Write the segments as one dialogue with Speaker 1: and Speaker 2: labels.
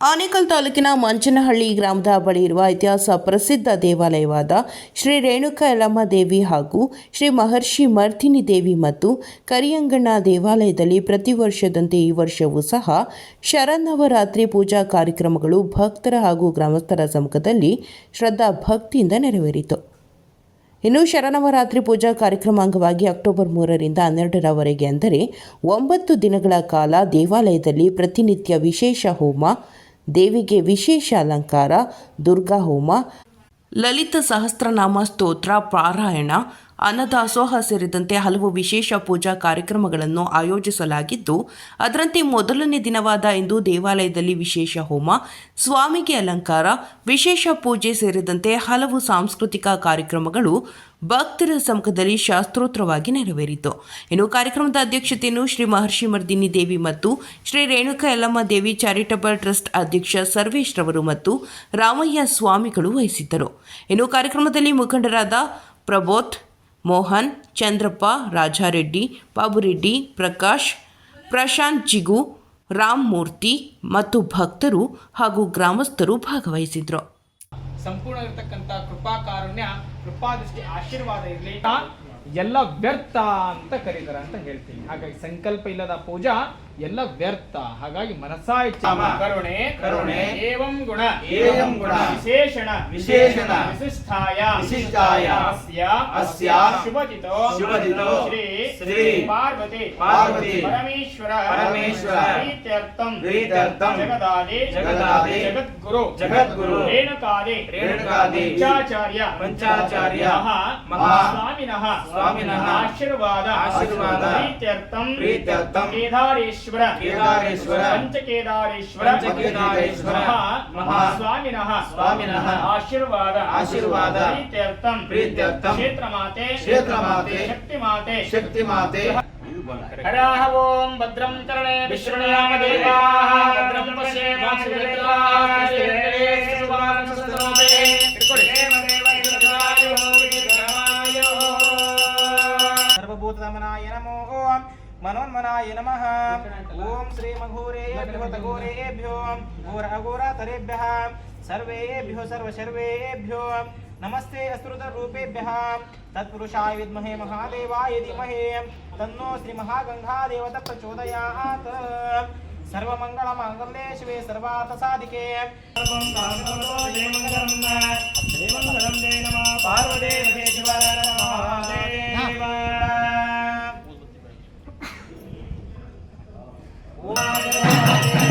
Speaker 1: ಆನೇಕಲ್ ತಾಲೂಕಿನ ಮಂಚನಹಳ್ಳಿ ಗ್ರಾಮದ ಬಳಿ ಇರುವ ಇತಿಹಾಸ ಪ್ರಸಿದ್ಧ ದೇವಾಲಯವಾದ ಶ್ರೀ ರೇಣುಕ ಯಲಮ್ಮ ದೇವಿ ಹಾಗೂ ಶ್ರೀ ಮಹರ್ಷಿ ಮರ್ಥಿನಿ ದೇವಿ ಮತ್ತು ಕರಿಯಂಗಣ್ಣ ದೇವಾಲಯದಲ್ಲಿ ಪ್ರತಿ ವರ್ಷದಂತೆ ಈ ವರ್ಷವೂ ಸಹ ಶರನ್ನವರಾತ್ರಿ ಪೂಜಾ ಕಾರ್ಯಕ್ರಮಗಳು ಭಕ್ತರ ಹಾಗೂ ಗ್ರಾಮಸ್ಥರ ಸಮ್ಮುಖದಲ್ಲಿ ಶ್ರದ್ಧಾ ಭಕ್ತಿಯಿಂದ ನೆರವೇರಿತು. ಇನ್ನು ಶರನವರಾತ್ರಿ ಪೂಜಾ ಕಾರ್ಯಕ್ರಮ ಅಂಗವಾಗಿ ಅಕ್ಟೋಬರ್ ಮೂರರಿಂದ ಹನ್ನೆರಡರವರೆಗೆ ಅಂದರೆ ಒಂಬತ್ತು ದಿನಗಳ ಕಾಲ ದೇವಾಲಯದಲ್ಲಿ ಪ್ರತಿನಿತ್ಯ ವಿಶೇಷ ಹೋಮ ದೇವಿಗೆ ವಿಶೇಷ ಅಲಂಕಾರ ದುರ್ಗಾ ಹೋಮ ಲಲಿತ ಸಹಸ್ರನಾಮ ಸ್ತೋತ್ರ ಪಾರಾಯಣ ಅನ್ನದಾಸೋಹ ಸೇರಿದಂತೆ ಹಲವು ವಿಶೇಷ ಪೂಜಾ ಕಾರ್ಯಕ್ರಮಗಳನ್ನು ಆಯೋಜಿಸಲಾಗಿದ್ದು, ಅದರಂತೆ ಮೊದಲನೇ ದಿನವಾದ ಇಂದು ದೇವಾಲಯದಲ್ಲಿ ವಿಶೇಷ ಹೋಮ, ಸ್ವಾಮಿಗೆ ಅಲಂಕಾರ, ವಿಶೇಷ ಪೂಜೆ ಸೇರಿದಂತೆ ಹಲವು ಸಾಂಸ್ಕೃತಿಕ ಕಾರ್ಯಕ್ರಮಗಳು ಭಕ್ತರ ಸಮ್ಮುಖದಲ್ಲಿ ಶಾಸ್ತ್ರೋತ್ರವಾಗಿ ನೆರವೇರಿತು. ಇನ್ನು ಕಾರ್ಯಕ್ರಮದ ಅಧ್ಯಕ್ಷತೆಯನ್ನು ಶ್ರೀ ಮಹರ್ಷಿ ಮರ್ದಿನಿ ದೇವಿ ಮತ್ತು ಶ್ರೀ ರೇಣುಕಾ ಯಲ್ಲಮ್ಮ ದೇವಿ ಚಾರಿಟಬಲ್ ಟ್ರಸ್ಟ್ ಅಧ್ಯಕ್ಷ ಸರ್ವೇಶ್ ರವರು ಮತ್ತು ರಾಮಯ್ಯ ಸ್ವಾಮಿಗಳು ವಹಿಸಿದ್ದರು. ಇನ್ನು ಕಾರ್ಯಕ್ರಮದಲ್ಲಿ ಮುಖಂಡರಾದ ಪ್ರಬೋಧ್ ಮೋಹನ್, ಚಂದ್ರಪ್ಪ, ರಾಜಾರೆಡ್ಡಿ, ಬಾಬುರೆಡ್ಡಿ, ಪ್ರಕಾಶ್, ಪ್ರಶಾಂತ್ ಜಿಗು, ರಾಮ್ ಮೂರ್ತಿ ಮತ್ತು ಭಕ್ತರು ಹಾಗೂ ಗ್ರಾಮಸ್ಥರು ಭಾಗವಹಿಸಿದ್ರು.
Speaker 2: ಸಂಪೂರ್ಣ ಇರತಕ್ಕಂತ ಕೃಪಾ ಕಾರುಣ್ಯ ಕೃಪಾದೃಷ್ಟಿ ಆಶೀರ್ವಾದ ಇರಲಿ. ಎಲ್ಲ ವ್ಯರ್ಥ ಅಂತ ಕರೀತಾರೆ ಅಂತ ಹೇಳ್ತೀನಿ. ಹಾಗಾಗಿ ಸಂಕಲ್ಪ ಇಲ್ಲದ ಪೂಜಾ ಎಲ್ಲ ವ್ಯರ್ಥ ಹಾಗಾಗಿ ಮನಸ್ಸಾ ಇಚ್ಛೆ
Speaker 3: ಆಮ.
Speaker 2: ಕರುಣೆ
Speaker 3: ಕರುಣೆ.
Speaker 2: ಏವಂ ಗುಣ
Speaker 3: ಏವಂ ಗುಣ.
Speaker 2: ವಿಶೇಷಣ
Speaker 3: ವಿಶೇಷಣ.
Speaker 2: ವಿಶಿಷ್ಟಾಯ
Speaker 3: ವಿಶಿಷ್ಟಾಯ.
Speaker 2: ಅಸ್ಯ
Speaker 3: ಅಸ್ಯ.
Speaker 2: ಶುಭಜಿತೋ
Speaker 3: ಶುಭಜಿತೋ.
Speaker 2: ಶ್ರೀ
Speaker 3: ಶ್ರೀ.
Speaker 2: ಪಾರ್ವತಿ
Speaker 3: ಪಾರ್ವತಿ.
Speaker 2: ಪರಮೇಶ್ವರ
Speaker 3: ಪರಮೇಶ್ವರ.
Speaker 2: ಪ್ರೀತ್ಯರ್ಥಂ
Speaker 3: ಪ್ರೀತ್ಯರ್ಥಂ.
Speaker 2: ಜಗದಾದಿ
Speaker 3: ಜಗದಾದಿ.
Speaker 2: ಜಗದ್ಗುರು
Speaker 3: ಜಗದ್ಗುರು.
Speaker 2: ರೇಣುಕಾದಿ
Speaker 3: ರೇಣುಕಾದಿ.
Speaker 2: ಪಂಚಾಚಾರ್ಯ
Speaker 3: ಪಂಚಾಚಾರ್ಯ.
Speaker 2: ಮಹಾ. ಸ್ವಾಮಿನಃ
Speaker 3: ಸ್ವಾಮಿನಃ.
Speaker 2: ಆಶೀರ್ವಾದ
Speaker 3: ಆಶೀರ್ವಾದ.
Speaker 2: ಪ್ರೀತ್ಯರ್ಥಂ
Speaker 3: ಪ್ರೀತ್ಯರ್ಥಂ.
Speaker 2: ಕೇದಾರೇಶ್ವರ
Speaker 3: ಕೇದಾರೇಶ್ವರ.
Speaker 2: ಪಂಚಕೇದಾರೇಶ್ವರ
Speaker 3: ಪಂಚಕೇದಾರೇಶ್ವರ.
Speaker 2: ಮಹಾ
Speaker 3: ಮಹಾ.
Speaker 2: ಸ್ವಾಮಿನಃ
Speaker 3: ಸ್ವಾಮಿನಃ.
Speaker 2: ಆಶೀರ್ವಾದ
Speaker 3: ಆಶೀರ್ವಾದ.
Speaker 2: ಪ್ರೀತ್ಯರ್ಥಂ
Speaker 3: ಪ್ರೀತ್ಯರ್ಥಂ.
Speaker 2: ಕ್ಷೇತ್ರಮಾತೆ
Speaker 3: ಕ್ಷೇತ್ರಮಾತೆ.
Speaker 2: ಶಕ್ತಿಮಾತೆ
Speaker 3: ಶಕ್ತಿ ಮಾತೆ
Speaker 2: ಹರಾಹ ಓಂ ಭದ್ರಂ ಕರ್ಣೇ ವಿಶ್ವಣಯಾಮ ದೇವಾಃ ಭದ್ರಂ ಪಶ್ಯೇಮಾಕ್ಷಿರೇತ್ರಾಃ
Speaker 4: ಓಂ ಮನೋನ್ಮನಾಯ ನಮಃ ಓಂ ಶ್ರೀ ಮಘೋರೇಭ್ಯೋ ತಘೋರೇಭ್ಯೋ ಘೋರ ಅಘೋರತರೇಭ್ಯಃ ಸರ್ವೇಭ್ಯೋ ಸರ್ವಶರ್ವೇಭ್ಯೋ ನಮಸ್ತೆ ಅಸ್ತೃತರೂಪೇಭ್ಯಃ ತತ್ಪುರುಷಾಯ ವಿದ್ಮಹೇ ಮಹಾದೇವಾಯ ಧೀಮಹಿ ತನ್ನೋ ಶ್ರೀ ಮಹಾಗಂಗಾದೇವತ ಪ್ರಚೋದಯಾತ್ ಸರ್ವಮಂಗಳಮಾಂಗಲ್ಯೇ
Speaker 2: Wow.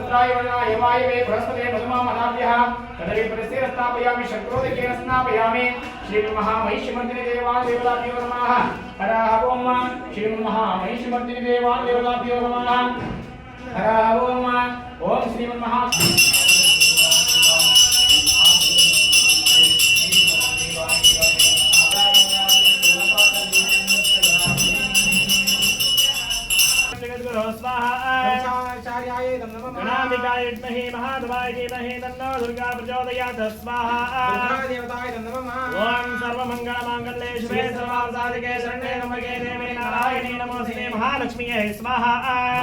Speaker 2: रुद्राय वरुणा हेमाय वे बृहस्पते मधुमामनाभ्यः कदलीपदस्येन स्थापयामि शक्रोदकेन स्नापयामि श्रीमहामहिषमर्दिनि देवान् देवताभ्यो नमः। हरः ॐ श्रीमन्महामहिषमर्दिनि देवान् देवताभ्यो नमः। हरः ॐ
Speaker 5: ॐ श्रीमन्महा
Speaker 6: ಆಚಾರ್ಯಾಯ ನಮಃ
Speaker 5: ಗಣಾಂಬಿಕಾಯ ವಿದ್ಮಹೇ ಮಹಾದೇವಾಯ ಧೀಮಹಿ ತನ್ನೋ ದುರ್ಗಾ ಪ್ರಚೋದಯಾತ್ ಸ್ವಾಹ
Speaker 6: ದೇವತಾಯ ನಮಃ
Speaker 5: ಓಂ ಸರ್ವಮಂಗಳಮಾಂಗಲ್ಯೇ ಶಿವೆ ಸರ್ವಾರ್ಥಸಾಧಿಕೆ ಶರಣ್ಯೇ ನಮಗೆ ದೇವಿ ನಾರಾಯಣಿ ನಮೋಸ್ತುತೆ ಮಹಾಲಕ್ಷ್ಮಿಯೇ ಸ್ವಾಹ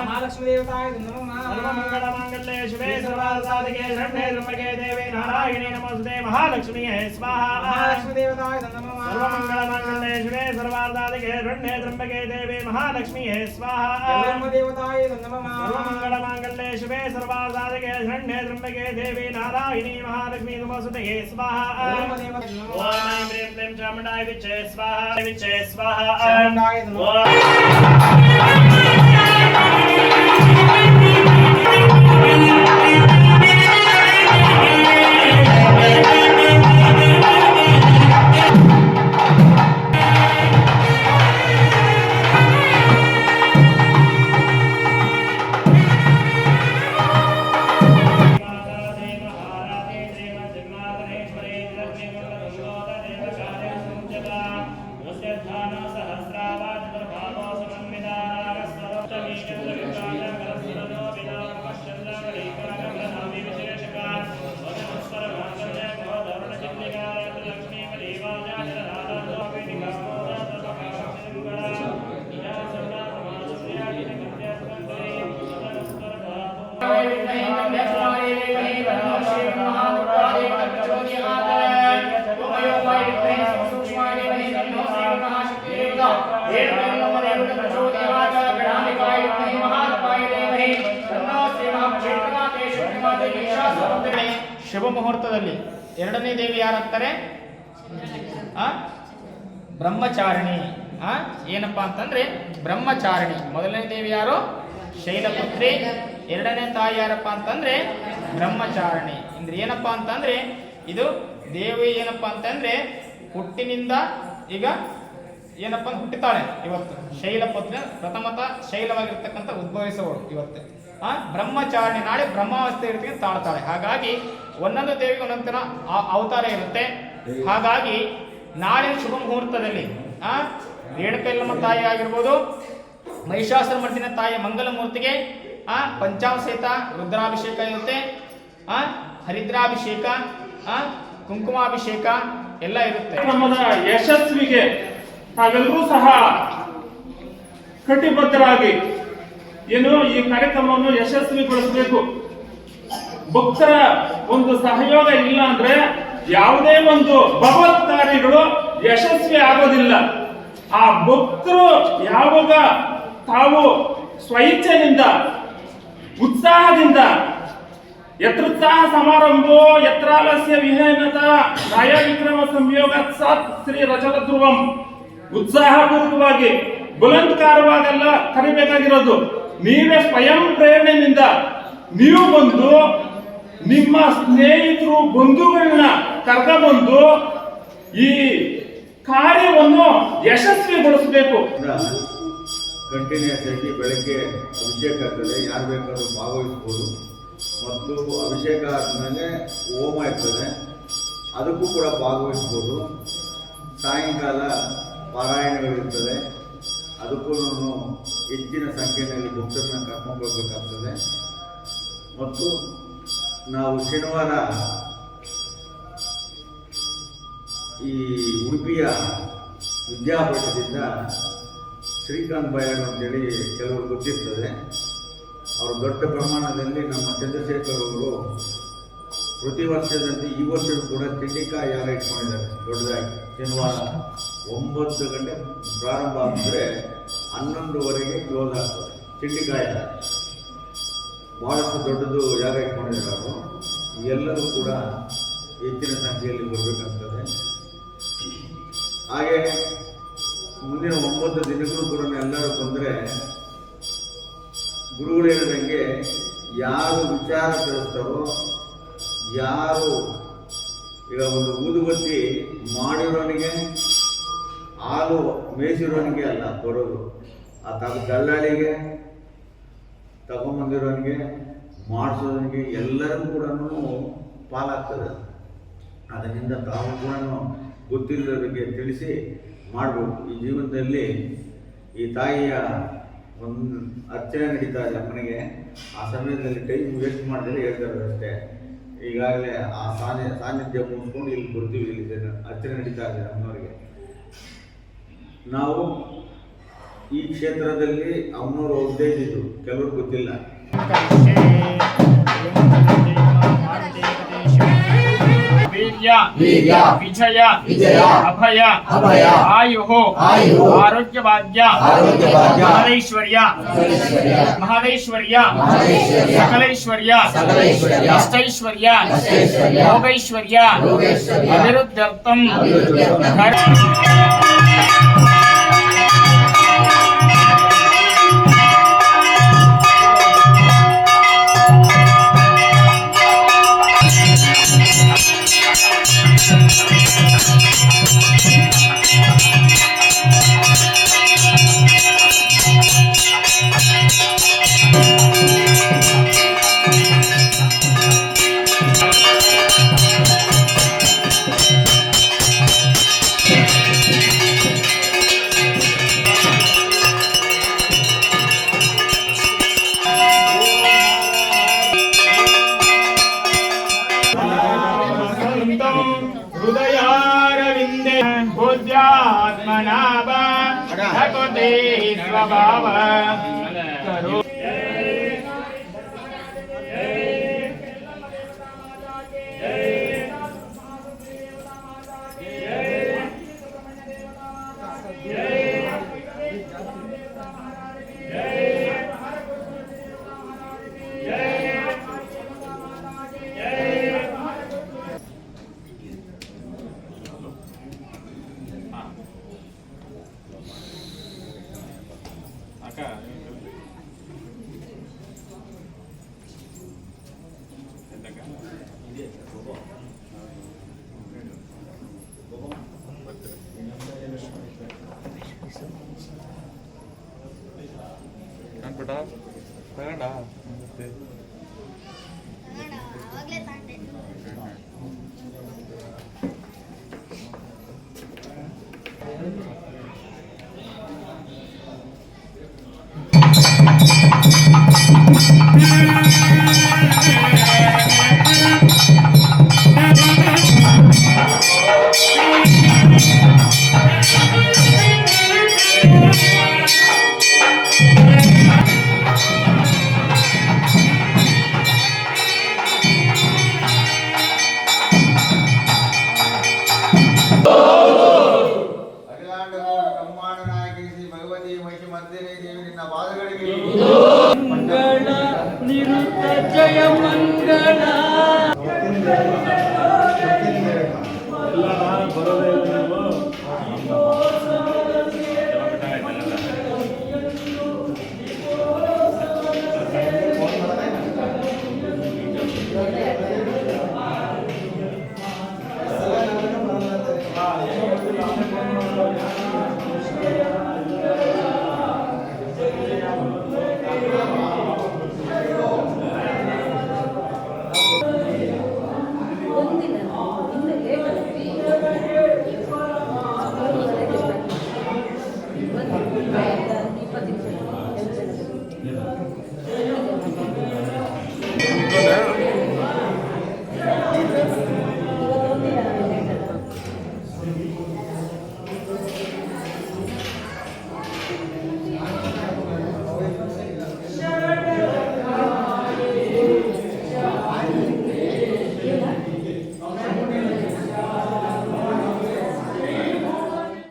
Speaker 6: ಮಹಾಲಕ್ಷ್ಮೀ ದೇವತಾಯ ನಮಃ
Speaker 5: ಸರ್ವಮಂಗಳಮಾಂಗಲ್ಯೇ ಶಿವೆ ಸರ್ವಾರ್ಥಸಾಧಿಕೆ ಶರಣ್ಯೇ ನಮಗೆ ದೇವಿ ನಾರಾಯಣಿ ನಮೋಸ್ತುತೆ ಮಹಾಲಕ್ಷ್ಮಿಯೇ ಸ್ವಾಹ
Speaker 6: ಮಹಾಲಕ್ಷ್ಮೀ ದೇವತಾಯ ನಮಃ
Speaker 5: ಸರ್ವಮಂಗಳಮಾಂಗಲ್ಯೇ ಶಿವೆ ಸರ್ವಾರ್ಥಸಾಧಿಕೆ ಶರಣ್ಯೇ ತ್ರ್ಯಂಬಕೆ ದೇವಿ ಮಹಾಲಕ್ಷ್ಮಿಯೇ ಸ್ವಾಹ
Speaker 6: ಎಲ್ಲಮ್ಮ ದೇವತಾಯ ನಮಃ
Speaker 5: ಸರ್ವಮಂಗಳಮಾಂಗಲ್ಯೇ ಶಿವೆ ಸರ್ವಾರ್ಥಸಾಧಿಕೆ ಶರಣ್ಯೇ ತ್ರ್ಯಂಬಕೆ ಓಂ
Speaker 2: ಶುಭ ಮುಹೂರ್ತದಲ್ಲಿ ಎರಡನೇ ದೇವಿ ಯಾರಂತಾರೆ ಬ್ರಹ್ಮಚಾರಿಣಿ. ಆ? ಏನಪ್ಪಾ ಅಂತಂದ್ರೆ ಬ್ರಹ್ಮಚಾರಿಣಿ. ಮೊದಲನೇ ದೇವಿ ಯಾರು? ಶೈಲಪುತ್ರಿ. ಎರಡನೇ ತಾಯಿ ಯಾರಪ್ಪ ಅಂತಂದ್ರೆ ಬ್ರಹ್ಮಚಾರಿಣಿ. ಅಂದ್ರೆ ಏನಪ್ಪಾ ಅಂತಂದ್ರೆ ಇದು ದೇವಿ ಏನಪ್ಪಾ ಅಂತಂದ್ರೆ ಹುಟ್ಟಿನಿಂದ ಈಗ ಏನಪ್ಪ ಹುಟ್ಟುತ್ತಾಳೆ ಹುಟ್ಟಿತಾಳೆ ಇವತ್ತು. ಶೈಲಪುತ್ರ ಪ್ರಥಮತ ಶೈಲವಾಗಿರ್ತಕ್ಕಂಥ ಉದ್ಭವಿಸುವಳು ಇವತ್ತು. ಬ್ರಹ್ಮಚಾರಿಣಿ ನಾಳೆ ಬ್ರಹ್ಮಾವಸ್ಥೆ ಇರ್ತೀನಿ ತಾಳ್ತಾಳೆ. ಹಾಗಾಗಿ ಒಂದೊಂದು ದೇವಿಗೆ ಒಂದೊಂದು ಆ- ಅವತಾರ ಇರುತ್ತೆ. ಹಾಗಾಗಿ ನಾಳಿನ ಶುಭ ಮುಹೂರ್ತದಲ್ಲಿ, ಆ ರೇಣುಕೈಲಮ್ಮ ತಾಯಿ ಆಗಿರ್ಬೋದು, ಮಹಿಷಾಸುರ ಮರ್ದಿನ ತಾಯಿ ಮಂಗಲ ಮೂರ್ತಿಗೆ ಆ ಪಂಚಾಮಸೇತ ರುದ್ರಾಭಿಷೇಕ ಇರುತ್ತೆ, ಆ, ಹರಿದ್ರಾಭಿಷೇಕ, ಆ, ಕುಂಕುಮಾಭಿಷೇಕ ಎಲ್ಲ ಇರುತ್ತೆ.
Speaker 7: ಕಾರ್ಯಕ್ರಮದ ಯಶಸ್ವಿಗೆ ತಾವೆಲ್ಲರೂ ಸಹ ಕಟಿಬದ್ಧರಾಗಿ ಏನು ಈ ಕಾರ್ಯಕ್ರಮವನ್ನು ಯಶಸ್ವಿಗೊಳಿಸಬೇಕು? ಭಕ್ತರ ಒಂದು ಸಹಯೋಗ ಇಲ್ಲ ಅಂದ್ರೆ ಯಾವುದೇ ಒಂದು ಭಗವತ್ಕಾರಿಗಳು ಯಶಸ್ವಿ ಆಗೋದಿಲ್ಲ. ಆ ಭಕ್ತರು ಯಾವಾಗ ತಾವು ಸ್ವಇಚ್ಛೆಯಿಂದ, ಉತ್ಸಾಹದಿಂದ, ಯತ್ರುತ್ಸಾಹ ಸಮಾರಂಭೋ ಯತ್ರಾಲಸ್ಯ ವಿಹೇನತ ನಯ ವಿಕ್ರಮ ಸಂಯೋಗ ಸತ್ ಶ್ರೀ ರಜತ ಧ್ರುವಂ ಉತ್ಸಾಹಪೂರ್ವಕವಾಗಿ ಬುಲಂತ್ಕಾರವಾಗೆಲ್ಲ ಕರಿಬೇಕಾಗಿರೋದು. ನೀವೇ ಸ್ವಯಂ ಪ್ರೇರಣೆಯಿಂದ ನೀವು ಬಂದು ನಿಮ್ಮ ಸ್ನೇಹಿತರು, ಬಂಧುಗಳನ್ನ ಕರ್ಕೊಂಡ್ಬಂದು ಈ ಕಾರ್ಯವನ್ನು ಯಶಸ್ವಿಗೊಳಿಸಬೇಕು.
Speaker 8: ಕಂಟಿನ್ಯೂಸ್ ಆಗಿ ಬೆಳಗ್ಗೆ ಅಭಿಷೇಕ ಆಗ್ತದೆ. ಯಾರು ಬೇಕಾದ್ರೂ ಭಾಗವಹಿಸ್ಬೋದು. ಮತ್ತು ಅಭಿಷೇಕ ಆದಮೇಲೆ ಹೋಮ ಇರ್ತದೆ. ಅದಕ್ಕೂ ಕೂಡ ಭಾಗವಹಿಸ್ಬೋದು. ಸಾಯಂಕಾಲ ಪಾರಾಯಣಗಳಿರ್ತದೆ. ಅದಕ್ಕೂ ಹೆಚ್ಚಿನ ಸಂಖ್ಯೆಯಲ್ಲಿ ಭಕ್ತರನ್ನ ಕರ್ಕೊಂಡು ಹೋಗಬೇಕಾಗ್ತದೆ ಮತ್ತು ನಾವು ಶನಿವಾರ ಈ ಉಡುಪಿಯ ವಿದ್ಯಾಪೀಠದಿಂದ ಶ್ರೀಕಾಂತ್ ಬೈರಾಗ್ ಅಂತೇಳಿ ಕೆಲವರು ಗೊತ್ತಿರ್ತದೆ. ಅವರು ದೊಡ್ಡ ಪ್ರಮಾಣದಲ್ಲಿ ನಮ್ಮ ಚಂದ್ರಶೇಖರ್ ಅವರು ಪ್ರತಿ ವರ್ಷದಂತೆ ಈ ವರ್ಷ ಕೂಡ ತಿಂಡಿಕಾಯಿ ಯಾರ ಇಟ್ಕೊಂಡಿದ್ದಾರೆ ದೊಡ್ಡದಾಗಿ. ಶನಿವಾರ ಒಂಬತ್ತು ಗಂಟೆ ಪ್ರಾರಂಭ ಆದರೆ ಹನ್ನೊಂದುವರೆಗೆ ಕ್ಲೋಸ್ ಆಗ್ತದೆ. ತಿಂಡಿಕಾಯಿ ಭಾಳಷ್ಟು ದೊಡ್ಡದು ಜಾಗ ಮಾಡಿದ್ದಾರೆ ಎಲ್ಲರೂ ಕೂಡ ಹೆಚ್ಚಿನ ಸಂಖ್ಯೆಯಲ್ಲಿ ಬರಬೇಕಾಗ್ತದೆ. ಹಾಗೆ ಮುಂದಿನ ಒಂಬತ್ತು ದಿನಗಳು ಕೂಡ ಎಲ್ಲರೂ ಬಂದರೆ ಗುರುಗಳು ಹೇಳಿದಂಗೆ ಯಾರು ವಿಚಾರ ತಿಳಿಸ್ತಾರೋ ಯಾರು ಈಗ ಒಂದು ಊದುಬತ್ತಿ ಮಾಡಿರೋನಿಗೆ, ಹಾಲು ಮೇಯಿಸಿರೋನಿಗೆ ಅಲ್ಲ ಕೊಡೋದು ಆ ತಗ ದಲ್ಲಾಳಿಗೆ, ತಗೊಂಬಂದಿರೋನಿಗೆ ಮಾಡಿಸೋದನಿಗೆ ಎಲ್ಲರಿಗೂ ಕೂಡ ಪಾಲಾಗ್ತದೆ. ಅದರಿಂದ ತಾವು ಕೂಡ ಗೊತ್ತಿಲ್ಲದವರಿಗೆ ತಿಳಿಸಿ ಮಾಡಬೇಕು ಈ ಜೀವನದಲ್ಲಿ ಈ ತಾಯಿಯ ಒಂದು ಅರ್ಚನೆ ನಡೀತಾ ಇದೆ. ಅಮ್ಮನಿಗೆ ಆ ಸಮಯದಲ್ಲಿ ಟೈಮ್ ವೇಸ್ಟ್ ಮಾಡಿದ್ರೆ ಹೇಳ್ತಾರೆ ಅಷ್ಟೇ. ಈಗಾಗಲೇ ಆ ಸಾನ್ನಿ ಸಾನ್ನಿಧ್ಯ ಮುಗಿಸ್ಕೊಂಡು ಇಲ್ಲಿ ಬರ್ತೀವಿ ಇಲ್ಲಿ ಅರ್ಚನೆ ನಡೀತಾ ಇದೆ ಅಮ್ಮನವರಿಗೆ ನಾವು ಈ ಕ್ಷೇತ್ರದಲ್ಲಿ ಅಮ್ಮನವರು ಒಬ್ಬದೇ ಇದ್ದಿದ್ದು ಕೆಲವರು ಗೊತ್ತಿಲ್ಲ
Speaker 2: ವೀರ್ಯ
Speaker 9: ವೀರ್ಯ
Speaker 2: ವಿಜಯ
Speaker 9: ವಿಜಯ
Speaker 2: ಅಭಯ
Speaker 9: ಅಭಯ
Speaker 2: ಆಯುಹು
Speaker 9: ಆಯುಹು
Speaker 2: ಆರೋಗ್ಯ ಭಾಗ್ಯ
Speaker 9: ಆರೋಗ್ಯಭಾಗ್ಯ
Speaker 2: ಮಹದೇಶ್ವರ್ಯ
Speaker 9: ಮಹದೇಶ್ವರ್ಯ
Speaker 2: ಮಹದೇಶ್ವರ್ಯ
Speaker 9: ಮಹದೇಶ್ವರ್ಯ
Speaker 2: ಸಕಲೈಶ್ವರ್ಯ
Speaker 9: ಸಕಲೈಶ್ವರ್ಯ
Speaker 2: ಅಷ್ಟೈಶ್ವರ್ಯ
Speaker 9: ಅಷ್ಟೈಶ್ವರ್ಯ
Speaker 2: ಯೋಗೈಶ್ವರ್ಯ
Speaker 9: ಯೋಗೈಶ್ವರ್ಯ
Speaker 2: ಅಭಿವೃದ್ಧರ್ಥಂ
Speaker 8: पूज्यात्मना वा स्वभाव acordar, acordar. ಮಂಗಳ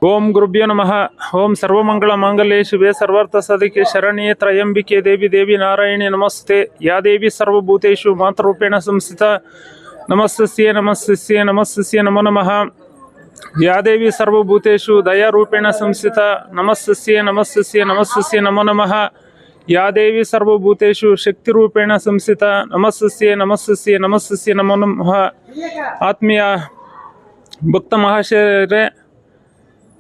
Speaker 7: ಓಂ ಗುರುಭ್ಯೋ ನಮಃ. ಓಂ ಸರ್ವಮಂಗಳ ಮಾಂಗಲ್ಯೇ ಶಿವೆ ಸರ್ವಾರ್ಥ ಸಾಧಿಕೆ ಶರಣ್ಯೇ ತ್ರಯಂಬಿಕೆ ದೇವಿ ದೇವಿ ನಾರಾಯಣಿ ನಮಸ್ತೆ. ಯಾ ದೇವಿ ಸರ್ವಭೂತೇಶು ಮಾತೃರೂಪೇಣ ಸಂಸ್ಥಿತ. ನಮಸ್ತಸ್ಯೆ ನಮಸ್ತಸ್ಯೆ ನಮಸ್ತಸ್ಯೆ ನಮೋ ನಮಃ. ಯಾ ದೇವಿ ಸರ್ವಭೂತೇಶು ದಯಾರೂಪೇಣ ಸಂಸ್ಥಿತ. ನಮಸ್ತಸ್ಯೆ ನಮಸ್ತಸ್ಯೆ ನಮಸ್ತಸ್ಯೆ ನಮೋ ನಮಃ. ಯಾ ದೇವಿ ಸರ್ವಭೂತೇಶು ಶಕ್ತಿರೂಪೇಣ ಸಂಸ್ಥಿತ. ನಮಸ್ತಸ್ಯೆ ನಮಸ್ತಸ್ಯೆ ನಮಸ್ತಸ್ಯೆ ನಮೋ ನಮಃ. ಆತ್ಮೀಯ ಭಕ್ತ ಮಹಾಶಯರೇ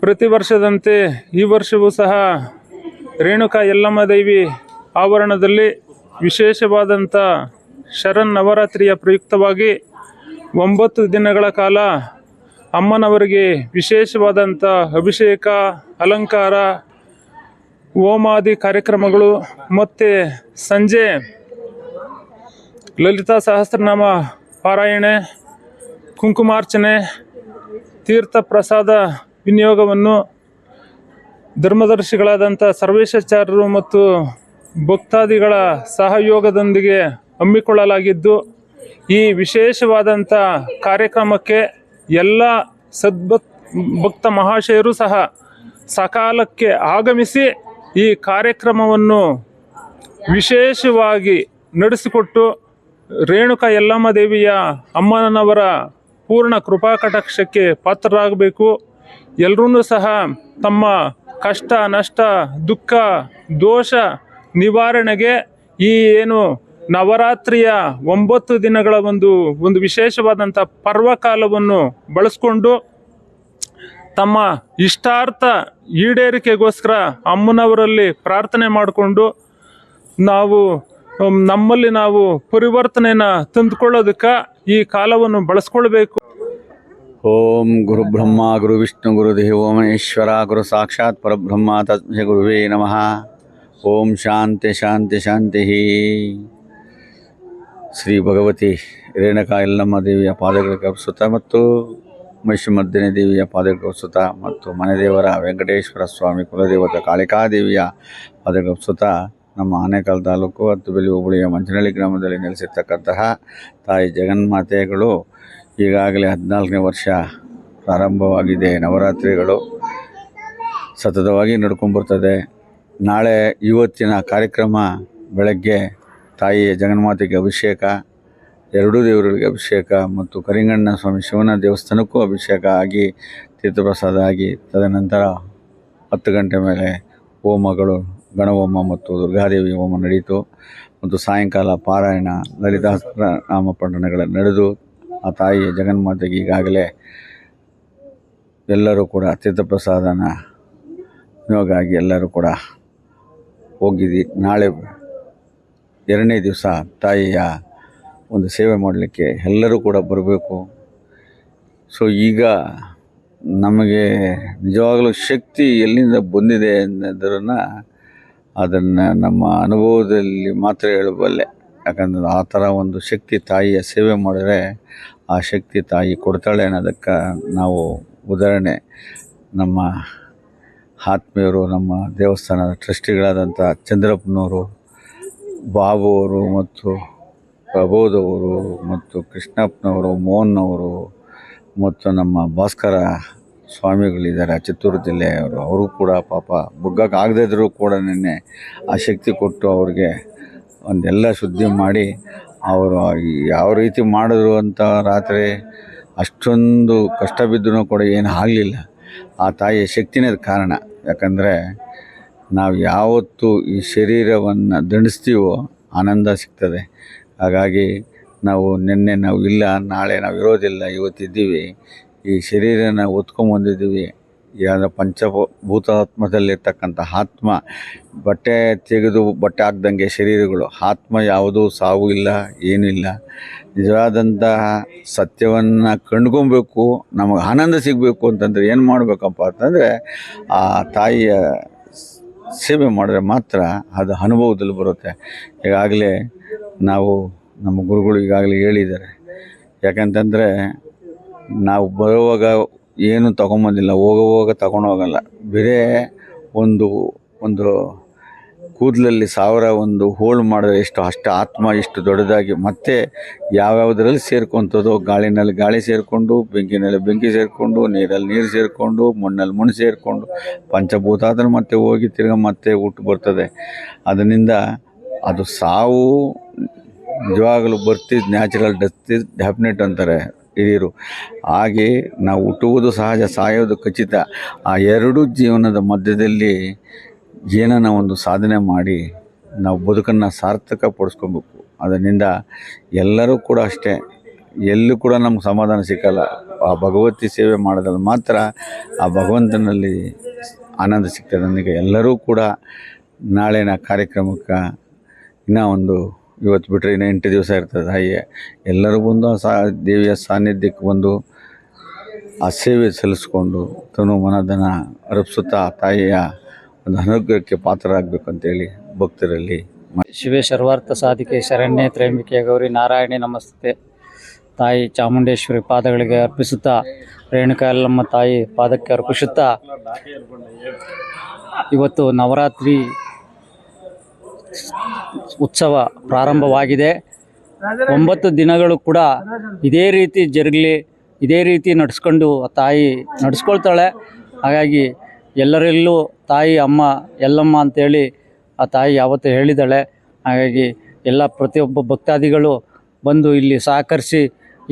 Speaker 7: ಪ್ರತಿ ವರ್ಷದಂತೆ ಈ ವರ್ಷವೂ ಸಹ ರೇಣುಕಾ ಯಲ್ಲಮ್ಮ ದೇವಿ ಆವರಣದಲ್ಲಿ ವಿಶೇಷವಾದಂಥ ಶರನ್ ನವರಾತ್ರಿಯ ಪ್ರಯುಕ್ತವಾಗಿ ಒಂಬತ್ತು ದಿನಗಳ ಕಾಲ ಅಮ್ಮನವರಿಗೆ ವಿಶೇಷವಾದಂಥ ಅಭಿಷೇಕ, ಅಲಂಕಾರ ಓಮಾದಿ ಕಾರ್ಯಕ್ರಮಗಳು ಮತ್ತು ಸಂಜೆ ಲಲಿತಾ ಸಹಸ್ರನಾಮ ಪಾರಾಯಣೆ, ಕುಂಕುಮಾರ್ಚನೆ, ತೀರ್ಥ ಪ್ರಸಾದ ವಿನಿಯೋಗವನ್ನು ಧರ್ಮದರ್ಶಿಗಳಾದಂಥ ಸರ್ವೇಶಾಚಾರ್ಯರು ಮತ್ತು ಭಕ್ತಾದಿಗಳ ಸಹಯೋಗದೊಂದಿಗೆ ಹಮ್ಮಿಕೊಳ್ಳಲಾಗಿದ್ದು, ಈ ವಿಶೇಷವಾದಂಥ ಕಾರ್ಯಕ್ರಮಕ್ಕೆ ಎಲ್ಲ ಸದ್ಭಕ್, ಭಕ್ತ ಮಹಾಶಯರು ಸಹ ಸಕಾಲಕ್ಕೆ ಆಗಮಿಸಿ ಈ ಕಾರ್ಯಕ್ರಮವನ್ನು ವಿಶೇಷವಾಗಿ ನಡೆಸಿಕೊಟ್ಟು ರೇಣುಕಾ ಯಲ್ಲಮ್ಮ ದೇವಿಯ ಅಮ್ಮನವರ ಪೂರ್ಣ ಕೃಪಾ ಕಟಾಕ್ಷಕ್ಕೆ ಪಾತ್ರರಾಗಬೇಕು. ಎಲ್ಲರೂ ಸಹ ತಮ್ಮ ಕಷ್ಟ, ನಷ್ಟ, ದುಃಖ, ದೋಷ ನಿವಾರಣೆಗೆ ಈ ಏನು ನವರಾತ್ರಿಯ ಒಂಬತ್ತು ದಿನಗಳ ಒಂದು ಒಂದು ವಿಶೇಷವಾದಂಥ ಪರ್ವಕಾಲವನ್ನು ಬಳಸ್ಕೊಂಡು ತಮ್ಮ ಇಷ್ಟಾರ್ಥ ಈಡೇರಿಕೆಗೋಸ್ಕರ ಅಮ್ಮನವರಲ್ಲಿ ಪ್ರಾರ್ಥನೆ ಮಾಡಿಕೊಂಡು ನಾವು, ನಮ್ಮಲ್ಲಿ ನಾವು ಪರಿವರ್ತನೆಯನ್ನು ತಂದುಕೊಳ್ಳೋದಕ್ಕೆ ಈ ಕಾಲವನ್ನು ಬಳಸ್ಕೊಳ್ಬೇಕು.
Speaker 8: ಓಂ ಗುರು ಬ್ರಹ್ಮ ಗುರು ವಿಷ್ಣು ಗುರು ದೇವೋ ಮಹೇಶ್ವರ ಗುರು ಸಾಕ್ಷಾತ್ ಪರಬ್ರಹ್ಮ ತಸ್ಮೈ ಗುರುವೇ ನಮಃ ಓಂ ಶಾಂತಿ ಶಾಂತಿ ಶಾಂತಿ ಶ್ರೀ ಭಗವತಿ ರೇಣುಕಾ ಎಲ್ಲಮ್ಮ ದೇವಿಯ ಪಾದಗಳಿಗೆ ಸುತ ಮತ್ತು ಮಹಿಷಮರ್ದಿನಿ ದೇವಿಯ ಪಾದಗಳ ಸುತ ಮತ್ತು ಮನೆದೇವರ ವೆಂಕಟೇಶ್ವರ ಸ್ವಾಮಿ ಕುಲದೇವತ ಕಾಳಿಕಾದೇವಿಯ ಪಾದಗಳಿಗೆ ಸುತ ನಮ್ಮ ಆನೇಕಲ್ ತಾಲೂಕು ಹತ್ತುಬೆಲಿ ಹೋಬಳಿಯ ಮಂಚನಹಳ್ಳಿ ಗ್ರಾಮದಲ್ಲಿ ನೆಲೆಸಿರ್ತಕ್ಕಂತಹ ತಾಯಿ ಜಗನ್ಮಾತೆಗಳು ಈಗಾಗಲೇ ಹದಿನಾಲ್ಕನೇ ವರ್ಷ ಪ್ರಾರಂಭವಾಗಿದೆ. ನವರಾತ್ರಿಗಳು ಸತತವಾಗಿ ನಡ್ಕೊಂಬರ್ತದೆ ನಾಳೆ ಇವತ್ತಿನ ಕಾರ್ಯಕ್ರಮ, ಬೆಳಗ್ಗೆ ತಾಯಿಯ ಜಗನ್ಮಾತೆಗೆ ಅಭಿಷೇಕ, ಎರಡೂ ದೇವರುಗಳಿಗೆ ಅಭಿಷೇಕ ಮತ್ತು ಕರಿಂಗಣ್ಣ ಸ್ವಾಮಿ ಶಿವನ ದೇವಸ್ಥಾನಕ್ಕೂ ಅಭಿಷೇಕ ಆಗಿ ತೀರ್ಥಪ್ರಸಾದ ಆಗಿ ತದನಂತರ ಹತ್ತು ಗಂಟೆ ಮೇಲೆ ಹೋಮಗಳು, ಗಣಹೋಮ ಮತ್ತು ದುರ್ಗಾದೇವಿ ಹೋಮ ನಡೆಯಿತು ಮತ್ತು ಸಾಯಂಕಾಲ ಪಾರಾಯಣ, ಲಲಿತಾ ನಾಮ ಪಂಡನೆಗಳು ನಡೆದು ಆ ತಾಯಿ ಜಗನ್ಮಾತೆಗೆ ಈಗಾಗಲೇ ಎಲ್ಲರೂ ಕೂಡ ತೀರ್ಥಪ್ರಸಾದನ ಪ್ರಸಾದನ ಆಗಿ ಎಲ್ಲರೂ ಕೂಡ ಹೋಗಿದ್ದಿ ನಾಳೆ ಎರಡನೇ ದಿವಸ ತಾಯಿಯ ಒಂದು ಸೇವೆ ಮಾಡಲಿಕ್ಕೆ ಎಲ್ಲರೂ ಕೂಡ ಬರಬೇಕು. ಸೊ ಈಗ ನಮಗೆ ನಿಜವಾಗಲೂ ಶಕ್ತಿ ಎಲ್ಲಿಂದ ಬಂದಿದೆ ಅನ್ನೋದನ್ನು ಅದನ್ನು ನಮ್ಮ ಅನುಭವದಲ್ಲಿ ಮಾತ್ರ ಹೇಳಬಲ್ಲೆ. ಯಾಕಂದರೆ ಆ ಥರ ಒಂದು ಶಕ್ತಿ ತಾಯಿಯ ಸೇವೆ ಮಾಡಿದ್ರೆ ಆ ಶಕ್ತಿ ತಾಯಿ ಕೊಡ್ತಾಳೆ ಅನ್ನೋದಕ್ಕೆ ನಾವು ಉದಾಹರಣೆ. ನಮ್ಮ ಆತ್ಮೀಯರು, ನಮ್ಮ ದೇವಸ್ಥಾನದ ಟ್ರಸ್ಟಿಗಳಾದಂಥ ಚಂದ್ರಪ್ಪನವರು ಬಾಬು ಅವರು ಮತ್ತು ಪ್ರಬೋದವರು ಮತ್ತು ಕೃಷ್ಣಪ್ಪನವರು ಮೋಹನ್ ಅವರು ಮತ್ತು ನಮ್ಮ ಭಾಸ್ಕರ ಸ್ವಾಮಿಗಳಿದ್ದಾರೆ. ಚಿತ್ತೂರು ಜಿಲ್ಲೆಯವರು. ಅವರು ಕೂಡ ಪಾಪ ಬುಗ್ಗಕ್ಕೆ ಆಗದೇ ಇದ್ದರೂ ಕೂಡ ನಿನ್ನೆ ಆ ಶಕ್ತಿ ಕೊಟ್ಟು ಅವ್ರಿಗೆ ಒಂದೆಲ್ಲ ಶುದ್ಧಿ ಮಾಡಿ ಅವರು ಯಾವ ರೀತಿ ಮಾಡಿದ್ರು ಅಂತ ರಾತ್ರಿ ಅಷ್ಟೊಂದು ಕಷ್ಟ ಬಿದ್ದರೂ ಕೂಡ ಏನು ಆಗಲಿಲ್ಲ. ಆ ತಾಯಿಯ ಶಕ್ತಿನೇ ಕಾರಣ. ಯಾಕಂದರೆ ನಾವು ಯಾವತ್ತು ಈ ಶರೀರವನ್ನು ದಂಡಿಸ್ತೀವೋ ಆನಂದ ಸಿಗ್ತದೆ. ಹಾಗಾಗಿ ನಾವು ನಿನ್ನೆ ನಾವು ಇಲ್ಲ, ನಾಳೆ ನಾವು ಇರೋದಿಲ್ಲ, ಇವತ್ತಿದ್ದೀವಿ, ಈ ಶರೀರನ ಹೊತ್ಕೊಂಬಂದಿದ್ದೀವಿ ಯಾರ ಪಂಚಭೂತಾತ್ಮದಲ್ಲಿರ್ತಕ್ಕಂಥ ಆತ್ಮ ಬಟ್ಟೆ ತೆಗೆದು ಬಟ್ಟೆ ಹಾಕ್ದಂಗೆ ಶರೀರಗಳು, ಆತ್ಮ ಯಾವುದೂ ಸಾವು ಇಲ್ಲ, ಏನಿಲ್ಲ. ನಿಜವಾದಂತಹ ಸತ್ಯವನ್ನು ಕಂಡ್ಕೊಬೇಕು, ನಮಗೆ ಆನಂದ ಸಿಗಬೇಕು ಅಂತಂದರೆ ಏನು ಮಾಡಬೇಕಪ್ಪ ಅಂತಂದರೆ ಆ ತಾಯಿಯ ಸೇವೆ ಮಾಡಿದ್ರೆ ಮಾತ್ರ ಅದು ಅನುಭವದಲ್ಲಿ ಬರುತ್ತೆ. ಈಗಾಗಲೇ ನಾವು ನಮ್ಮ ಗುರುಗಳು ಈಗಾಗಲೇ ಹೇಳಿದ್ದಾರೆ. ಯಾಕಂತಂದರೆ ನಾವು ಬರುವಾಗ ಏನು ತೊಗೊಂಬಂದಿಲ್ಲ, ಹೋಗ ತಗೊಂಡು ಹೋಗಲ್ಲ. ಬೇರೆ ಒಂದು ಒಂದು ಕೂದಲಲ್ಲಿ ಸಾವಿರ ಒಂದು ಹೋಳು ಮಾಡಿದ್ರೆ ಎಷ್ಟು, ಅಷ್ಟು ಆತ್ಮ ಇಷ್ಟು ದೊಡ್ಡದಾಗಿ ಮತ್ತೆ ಯಾವ್ಯಾವುದರಲ್ಲಿ ಸೇರ್ಕೊಂತದೋ, ಗಾಳಿನಲ್ಲಿ ಗಾಳಿ ಸೇರಿಕೊಂಡು, ಬೆಂಕಿನಲ್ಲಿ ಬೆಂಕಿ ಸೇರಿಕೊಂಡು, ನೀರಲ್ಲಿ ನೀರು ಸೇರಿಕೊಂಡು, ಮಣ್ಣಲ್ಲಿ ಮಣ್ಣು ಸೇರಿಕೊಂಡು ಪಂಚಭೂತ ಆದ್ರೆ ಮತ್ತೆ ಹೋಗಿ ತಿರ್ಗ ಮತ್ತೆ ಹುಟ್ಟು ಬರ್ತದೆ. ಅದರಿಂದ ಅದು ಸಾವು ನಿಜವಾಗಲೂ ಬರ್ತಿದ್ದು ನ್ಯಾಚುರಲ್ ಡೆತ್ ಡೆಫಿನೆಟ್ ಅಂತಾರೆ. ಹಿರಿಯರು. ಹಾಗೆ ನಾವು ಹುಟ್ಟುವುದು ಸಹಜ, ಸಾಯೋದು ಖಚಿತ. ಆ ಎರಡೂ ಜೀವನದ ಮಧ್ಯದಲ್ಲಿ ಏನನ್ನ ಒಂದು ಸಾಧನೆ ಮಾಡಿ ನಾವು ಬದುಕನ್ನು ಸಾರ್ಥಕ ಪಡಿಸ್ಕೊಬೇಕು ಅದರಿಂದ ಎಲ್ಲರೂ ಕೂಡ ಅಷ್ಟೇ. ಎಲ್ಲೂ ಕೂಡ ನಮ್ಗೆ ಸಮಾಧಾನ ಸಿಕ್ಕಲ್ಲ. ಆ ಭಗವತಿ ಸೇವೆ ಮಾಡೋದ್ರಲ್ಲಿ ಮಾತ್ರ ಆ ಭಗವಂತನಲ್ಲಿ ಆನಂದ ಸಿಗ್ತದೆ. ನನಗೆ ಎಲ್ಲರೂ ಕೂಡ ನಾಳಿನ ಕಾರ್ಯಕ್ರಮಕ್ಕೆ ಇನ್ನೂ ಒಂದು ಇವತ್ತು ಬಿಟ್ಟರೆ ಇನ್ನು ಎಂಟು ದಿವಸ ಇರ್ತದೆ. ಹಾಗೆ ಎಲ್ಲರೂ ಬಂದು ಆ ಸಾ, ದೇವಿಯ ಸಾನ್ನಿಧ್ಯಕ್ಕೆ ಬಂದು ಆ ಸೇವೆ ಸಲ್ಲಿಸ್ಕೊಂಡು ತನು ಮನದನ ಅರ್ಪಿಸುತ್ತಾ ಆ ತಾಯಿಯ ಒಂದು ಅನುಗ್ರಹಕ್ಕೆ ಪಾತ್ರರಾಗಬೇಕು ಅಂತೇಳಿ ಭಕ್ತರಲ್ಲಿ
Speaker 10: ಶಿವೆ ಸರ್ವಾರ್ಥ ಸಾಧಿಕೆ ಶರಣ್ಯ ತ್ರೈಂಬಿಕೆ ಗೌರಿ ನಾರಾಯಣಿ ನಮಸ್ತೆ. ತಾಯಿ ಚಾಮುಂಡೇಶ್ವರಿ ಪಾದಗಳಿಗೆ ಅರ್ಪಿಸುತ್ತಾ, ರೇಣುಕಾ ಯಲ್ಲಮ್ಮ ತಾಯಿ ಪಾದಕ್ಕೆ ಅರ್ಪಿಸುತ್ತಾ, ಇವತ್ತು ನವರಾತ್ರಿ ಉತ್ಸವ ಪ್ರಾರಂಭವಾಗಿದೆ. ಒಂಬತ್ತು ದಿನಗಳು ಕೂಡ ಇದೇ ರೀತಿ ಜರುಗಲಿ, ಇದೇ ರೀತಿ ನಡೆಸ್ಕೊಂಡು ತಾಯಿ ನಡೆಸ್ಕೊಳ್ತಾಳೆ. ಹಾಗಾಗಿ ಎಲ್ಲರಲ್ಲೂ ತಾಯಿ, ಅಮ್ಮ, ಎಲ್ಲಮ್ಮ ಅಂತೇಳಿ ಆ ತಾಯಿ ಯಾವತ್ತೂ ಹೇಳಿದ್ದಾಳೆ. ಹಾಗಾಗಿ ಎಲ್ಲ ಪ್ರತಿಯೊಬ್ಬ ಭಕ್ತಾದಿಗಳು ಬಂದು ಇಲ್ಲಿ ಸಹಕರಿಸಿ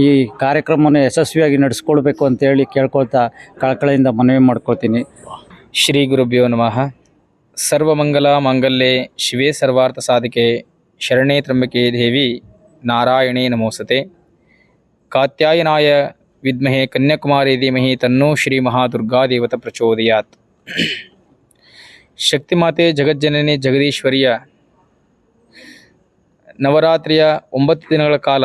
Speaker 10: ಈ ಕಾರ್ಯಕ್ರಮವನ್ನು ಯಶಸ್ವಿಯಾಗಿ ನಡೆಸ್ಕೊಳ್ಬೇಕು ಅಂತೇಳಿ ಕೇಳ್ಕೊಳ್ತಾ ಕಳಕಳಿಯಿಂದ ಮನವಿ ಮಾಡ್ಕೊಳ್ತೀನಿ.
Speaker 11: ಶ್ರೀ ಗುರುಭ್ಯೋ ನಮಃ. ಸರ್ವಮಂಗಲ ಮಾಂಗಲ್ಯೆ, ಶಿವೇ ಸರ್ವಾರ್ಥ ಸಾಧಿಕೆ, ಶರಣೇ ತ್ರಂಬಕೆ ದೇವಿ, ನಾರಾಯಣೇ ನಮೋಸತೆ. ಕಾತ್ಯಾಯನಾಯ ವಿದ್ಮಹೆ ಕನ್ಯಾಕುಮಾರಿ ಧೀಮಹಿ ತನ್ನೋ ಶ್ರೀ ಮಹಾದುರ್ಗಾ ದೇವತ ಪ್ರಚೋದಯಾತ್. ಶಕ್ತಿಮಾತೆ ಜಗಜ್ಜನನಿ ಜಗದೀಶ್ವರಿಯ ನವರಾತ್ರಿಯ ಒಂಬತ್ತು ದಿನಗಳ ಕಾಲ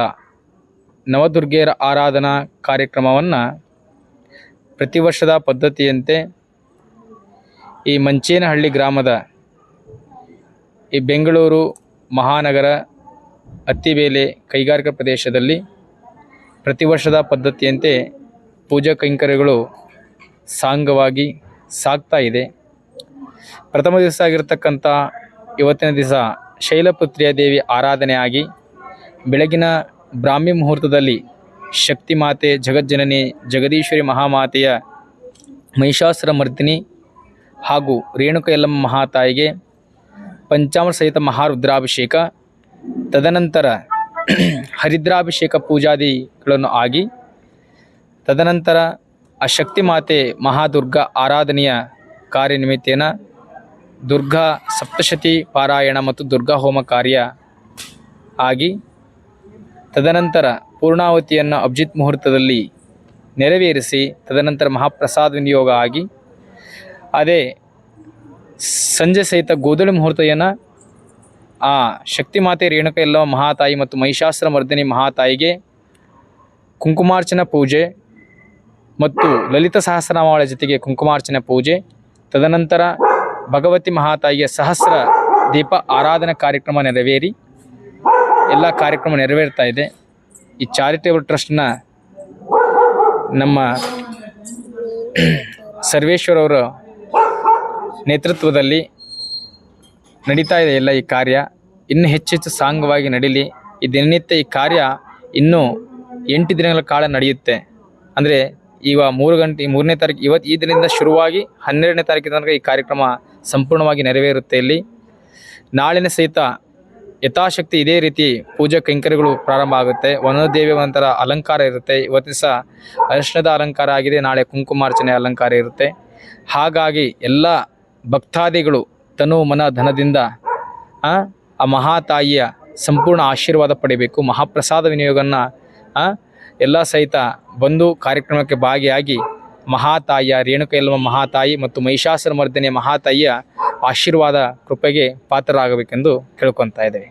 Speaker 11: ನವದುರ್ಗೆಯರ ಆರಾಧನಾ ಕಾರ್ಯಕ್ರಮವನ್ನು ಪ್ರತಿ ವರ್ಷದ ಪದ್ಧತಿಯಂತೆ ಈ ಮಂಚೇನಹಳ್ಳಿ ಗ್ರಾಮದ ಈ ಬೆಂಗಳೂರು ಮಹಾನಗರ ಅತ್ತಿಬೇಲೆ ಕೈಗಾರಿಕಾ ಪ್ರದೇಶದಲ್ಲಿ ಪ್ರತಿ ವರ್ಷದ ಪದ್ಧತಿಯಂತೆ ಪೂಜಾ ಕೈಂಕರ್ಯಗಳು ಸಾಂಗವಾಗಿ ಸಾಗ್ತಾ ಇದೆ. ಪ್ರಥಮ ದಿವಸ ಆಗಿರತಕ್ಕಂಥ ಇವತ್ತಿನ ದಿವಸ ಶೈಲಪುತ್ರಿಯ ದೇವಿ ಆರಾಧನೆ ಆಗಿ ಬೆಳಗಿನ ಬ್ರಾಹ್ಮಿ ಮುಹೂರ್ತದಲ್ಲಿ ಶಕ್ತಿ ಮಾತೆ ಜಗಜ್ಜನನಿ ಜಗದೀಶ್ವರಿ ಮಹಾಮಾತೆಯ ಮಹಿಷಾಸುರ ಮರ್ದಿನಿ ಹಾಗೂ ರೇಣುಕ ಯಲ್ಲಮ್ಮ ಮಹಾತಾಯಿಗೆ ಪಂಚಾಮೃತ ಸಹಿತ ಮಹಾರುದ್ರಾಭಿಷೇಕ. ತದನಂತರ ಹರಿದ್ರಾಭಿಷೇಕ ಪೂಜಾದಿಗಳನ್ನು ಆಗಿ, ತದನಂತರ ಆ ಶಕ್ತಿ ಮಾತೆ ಮಹಾದುರ್ಗಾ ಆರಾಧನೆಯ ಕಾರ್ಯನಿಮಿತ್ತೇನ ದುರ್ಗಾ ಸಪ್ತಶತಿ ಪಾರಾಯಣ ಮತ್ತು ದುರ್ಗಾ ಹೋಮ ಕಾರ್ಯ ಆಗಿ, ತದನಂತರ ಪೂರ್ಣಾವತಿಯನ್ನು ಅಭಿಜಿತ್ ಮುಹೂರ್ತದಲ್ಲಿ ನೆರವೇರಿಸಿ, ತದನಂತರ ಮಹಾಪ್ರಸಾದ ವಿನಿಯೋಗ ಆಗಿ ಅದೇ ಸಂಜೆ ಸಹಿತ ಗೋಧೂಳಿ ಮುಹೂರ್ತವನ್ನು ಆ ಶಕ್ತಿ ಮಾತೆ ರೇಣುಕ ಎಲ್ಲವ ಮಹಾತಾಯಿ ಮತ್ತು ಮಹಿಷಾಸ್ತ್ರ ಮರ್ದಿನಿ ಮಹಾತಾಯಿಗೆ ಕುಂಕುಮಾರ್ಚನ ಪೂಜೆ ಮತ್ತು ಲಲಿತ ಸಹಸ್ರನಾಮಗಳ ಜೊತೆಗೆ ಕುಂಕುಮಾರ್ಚನ ಪೂಜೆ. ತದನಂತರ ಭಗವತಿ ಮಹಾತಾಯಿಯ ಸಹಸ್ರ ದೀಪ ಆರಾಧನಾ ಕಾರ್ಯಕ್ರಮ ನೆರವೇರಿ. ಎಲ್ಲ ಕಾರ್ಯಕ್ರಮ ನೆರವೇರ್ತಾ ಇದೆ. ಈ ಚಾರಿಟೇಬಲ್ ಟ್ರಸ್ಟ್ನ ನಮ್ಮ ಸರ್ವೇಶ್ವರವರು ನೇತೃತ್ವದಲ್ಲಿ ನಡೀತಾ ಇದೆ ಎಲ್ಲ ಈ ಕಾರ್ಯ. ಇನ್ನು ಹೆಚ್ಚೆಚ್ಚು ಸಾಂಗವಾಗಿ ನಡೀಲಿ. ಈ ದಿನನಿತ್ಯ ಈ ಕಾರ್ಯ ಇನ್ನೂ ಎಂಟು ದಿನಗಳ ಕಾಲ ನಡೆಯುತ್ತೆ. ಅಂದರೆ ಈಗ ಮೂರು ಗಂಟೆ, ಮೂರನೇ ತಾರೀಕು ಇವತ್ತು ಈ ದಿನದಿಂದ ಶುರುವಾಗಿ ಹನ್ನೆರಡನೇ ತಾರೀಕಿನ ತನಕ ಈ ಕಾರ್ಯಕ್ರಮ ಸಂಪೂರ್ಣವಾಗಿ ನೆರವೇರುತ್ತೆ ಇಲ್ಲಿ. ನಾಳಿನ ಸಹಿತ ಯಥಾಶಕ್ತಿ ಇದೇ ರೀತಿ ಪೂಜಾ ಕೈಂಕರ್ಯಗಳು ಪ್ರಾರಂಭ ಆಗುತ್ತೆ. ವನದೇವಿ ಒಂಥರ ಅಲಂಕಾರ ಇರುತ್ತೆ. ಇವತ್ತಿನ ಸಹ ಅರಿಶಿಣದ ಅಲಂಕಾರ ಆಗಿದೆ. ನಾಳೆ ಕುಂಕುಮಾರ್ಚನೆ ಅಲಂಕಾರ ಇರುತ್ತೆ. ಹಾಗಾಗಿ ಎಲ್ಲ ಭಕ್ತಾದಿಗಳು ತನು ಮನ ಧನದಿಂದ, ಆ ಮಹಾತಾಯಿಯ ಸಂಪೂರ್ಣ ಆಶೀರ್ವಾದ ಪಡಿಬೇಕು. ಮಹಾಪ್ರಸಾದ ವಿನಿಯೋಗವನ್ನು ಎಲ್ಲ ಸಹಿತ ಬಂದು ಕಾರ್ಯಕ್ರಮಕ್ಕೆ ಭಾಗಿಯಾಗಿ ಮಹಾತಾಯಿಯ ರೇಣುಕ ಯಲ್ಲಮ್ಮ ಮಹಾತಾಯಿ ಮತ್ತು ಮಹಿಷಾಸುರ ಮರ್ದನೆಯ ಮಹಾತಾಯಿಯ ಆಶೀರ್ವಾದ ಕೃಪೆಗೆ ಪಾತ್ರರಾಗಬೇಕೆಂದು ಕೇಳ್ಕೊತಾ ಇದ್ದೇವೆ.